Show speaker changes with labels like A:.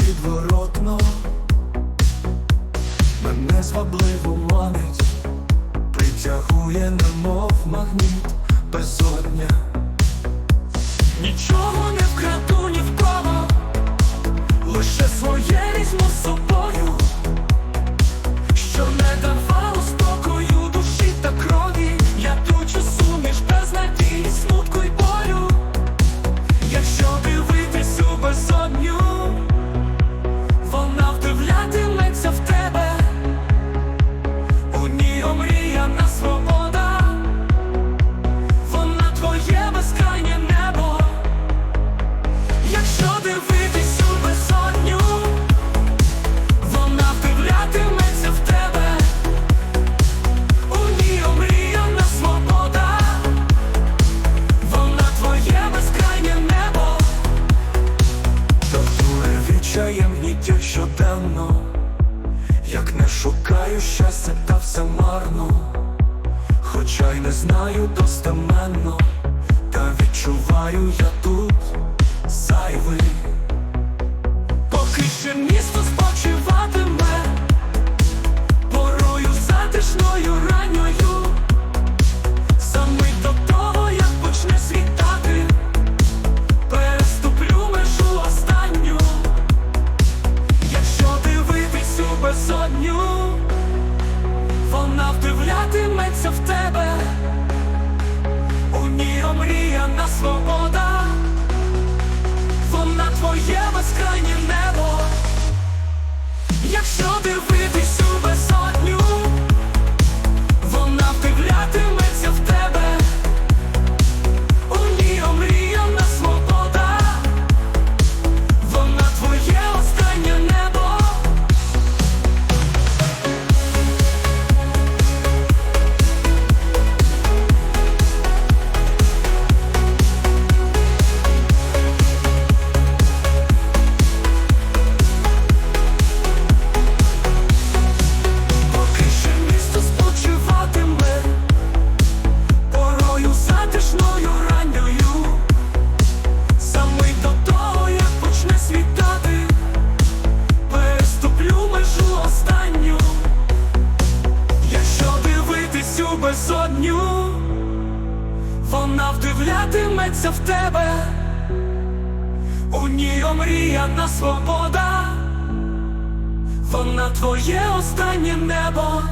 A: невідворотно, мене звабливо манить, притягує, немов магніт безодня. помічаєм нітю щоденно, як не шукаю щастя, та все марно, хоча й не знаю достеменно, та відчуваю я тут. в тебе, у нього мріяна свобода, вона твоє безкрайнє небо, якщо ти ви. вдивлятиметься в тебе, у ній омріяна свобода, вона твоє останнє небо.